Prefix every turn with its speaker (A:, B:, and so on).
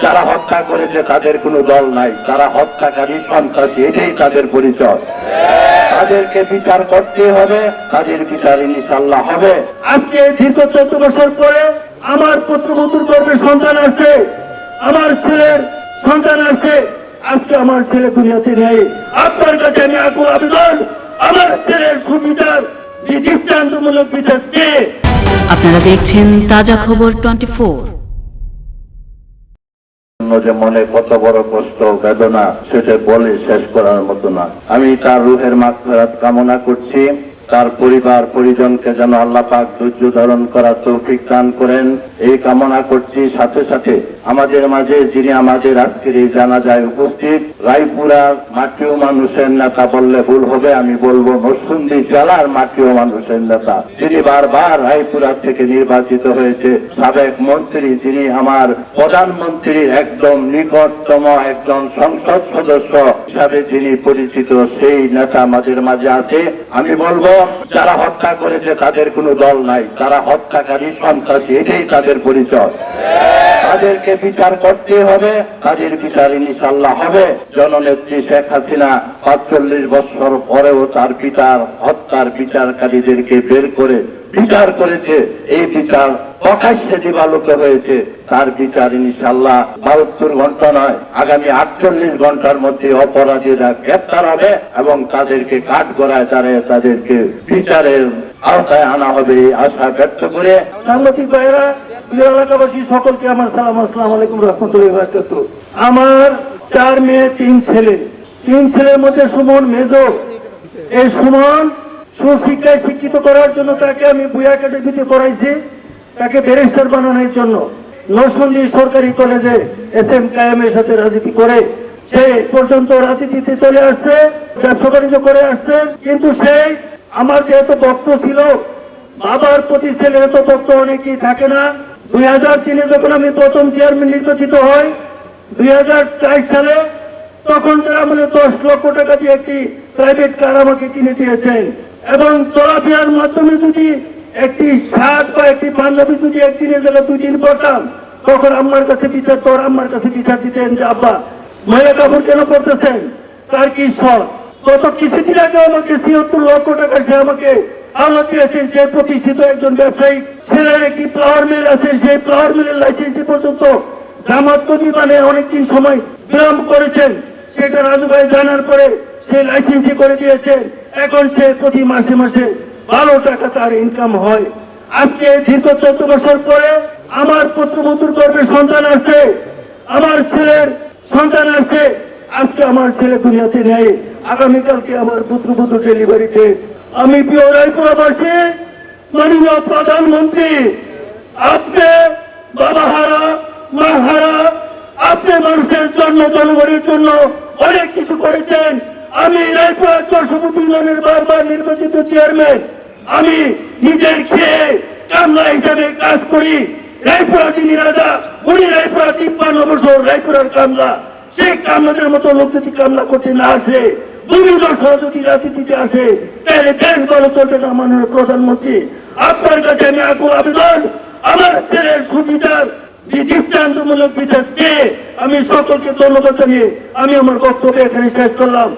A: যারা হত্যা করেছে, তাদের কোনো দল নাই। তারা হত্যাকারী, সন্ত্রাসী, এটাই তাদের পরিচয়। তাদেরকে বিচার করতে হবে, তাদের বিচার ইনশাল্লাহ হবে।
B: আজকে দীর্ঘ চোদ্দ বছর পরে আমার পুত্রবধূর গর্ভে সন্তান আছে, আমার ছেলের সন্তান আছে। আজকে আমার ছেলে দুনিয়াতে নেই। আপনার কাছে আমি আকুল আবেদন, আমার ছেলের সুবিচার দৃষ্টান্তমূলক বিচার চেয়ে।
C: আপনারা দেখছেন তাজা খবর টোয়েন্টি ফোর।
A: জন্য যে মনে কত বড় কষ্ট, বেদনা, সেটা বলে শেষ করার মতো না। আমি তার রুহের মাগফিরাত কামনা করছি। তার পরিবার, পরিজনকে যেন আল্লাহ পাক ধৈর্য ধারণ করার তৌফিক দান করেন। এই কামনা করছি। সাথে সাথে আমাদের মাঝে যিনি আমাদের আজকের এই জানাজায় উপস্থিত, রায়পুরার মাটিও মানুষের নেতা বললে ভুল হবে, আমি বলব নরসুন্দি জেলার মাটিও মানুষের নেতা। যিনি বারবার রায়পুরা থেকে নির্বাচিত হয়েছে, সাবেক মন্ত্রী যিনি আমার প্রধানমন্ত্রীর একদম নিকটতম একজন সংসদ সদস্য হিসাবে যিনি পরিচিত, সেই নেতা আমাদের মাঝে আছে। আমি বলব যারা হত্যা করেছে তাদের কোনো দল নাই তারা হত্যাকারী সন্ত্রাসী এটাই তাদের পরিচয়। তাদেরকে বিচার করতে হবে তাদের বিচার ইনশাল্লাহ হবে। জননেত্রী শেখ হাসিনা পাঁচচল্লিশ বছর পরেও তার পিতার হত্যার বিচারকারীদেরকে বের করে বিচার করেছে। এই বিচার প্রকাশ্যে দিবালোক হয়েছে। তার বিচার ইনশাল্লাহ বাহাত্তর ঘণ্টা নয়, আগামী আটচল্লিশ ঘণ্টার মধ্যে অপরাধীরা গ্রেপ্তার হবে এবং তাদেরকে কাঠ গড়ায় দাঁড়িয়ে তাদেরকে বিচারের আওতায় আনা হবে, আশা ব্যক্ত করে।
B: সাংবাদিক প্রিয় এলাকাবাসী, সকলকে আমার সালাম, আসসালাম আলাইকুম, রহমতুল্লাহ। আমার চার মেয়ে, তিন ছেলে। তিন ছেলের মধ্যে সুমন মেজ। এই সুমন সুশিক্ষায় শিক্ষিত করার জন্য তাকে আমি বুয়া একাডেমিতে পড়াইছি। তাকে ব্যারিস্টার বানানোর জন্য নরসন্দী সরকারি কলেজে এস এম কায়েমের সাথে রাজনীতি করে। সে পর্যন্ত রাজনীতিতে চলে আসছে, ব্যবসা বাণিজ্য করে আসছে, কিন্তু সেই আমার যেহেতু ভক্ত ছিল, বাবার প্রতি ছেলের তো তথ্য অনেকেই থাকে না। দুই হাজার তিনে যখন আমি প্রথম চেয়ারম্যান নির্বাচিত হই, দুই হাজার চার সালে, তখন তারা আমাদের দশ লক্ষ টাকা দিয়ে একটি প্রাইভেট কার আমাকে কিনে দিয়েছেন। এবং চলাফেরার মাধ্যমে যদি একটি শার্ট বা একটি পাঞ্জাবি যদি একদিনের জায়গায় দুই দিন পড়তাম, তখন আমার কাছে বিচার, তোর আমার কাছে বিচার দিতেন যে, আব্বা মহিলা কাপড় কেন পড়তেছেন তার কি সৎ গত কিছুদিন আগে আমাকে ছিয়াত্তর লক্ষ টাকা সে আমাকে আল্লাহ দিয়েছেন, সে প্রতিষ্ঠিত একজন ব্যবসায়ী। ছেলের একটি ফ্লাওয়ার মিল আছে, সেই ফ্লাওয়ার মিলের লাইসেন্সটি পর্যন্ত জামাত প্রতিমানে অনেকদিন সময় বিলম্ব করেছেন। সেটা রাজু ভাই জানার পরে সে লাইসেন্সই করে দিয়েছেন। এখন সে প্রতি মাসে মাসে বারো টাকা তার ইনকাম হয়। আজকে দীর্ঘ চোদ্দ বছর পরে আমার পুত্রবধূর গর্ভে সন্তান আছে, আমার ছেলের সন্তান আছে। আজকে আমার ছেলে দুনিয়াতে নেই। আগামীকালকে আমার পুত্র পুত্র ডেলিভারিতে। আমি প্রিয় রায়পুরাবাসী, মাননীয় প্রধানমন্ত্রী, আপনি বাবা হারা, মা হারা, আপনি মানুষের জন্য জনগণের জন্য অনেক কিছু করেছেন। আমি রায়পুরা চরসবুত ইউনিয়নের বারবার নির্বাচিত চেয়ারম্যান। আমি নিজের খেয়ে কামলা হিসাবে কাজ করি। রায়পুরা যিনি রাজা, উনি রায়পুরা তিপ্পান্ন বছর রায়পুরার কামলা। সেই কামলাদের মতো লোক যদি কামনা করতে না আসে সহযোগী রাজনীতিতে আসে, তাহলে দেশ চলবে না, মাননীয় প্রধানমন্ত্রী। আপনার কাছে আমি আবেদন, আমার ছেলের সুবিচার দৃষ্টান্তমূলক বিচার চেয়ে আমি সকলকে ধন্যবাদ জানিয়ে আমি আমার বক্তব্য এখানে শেষ করলাম।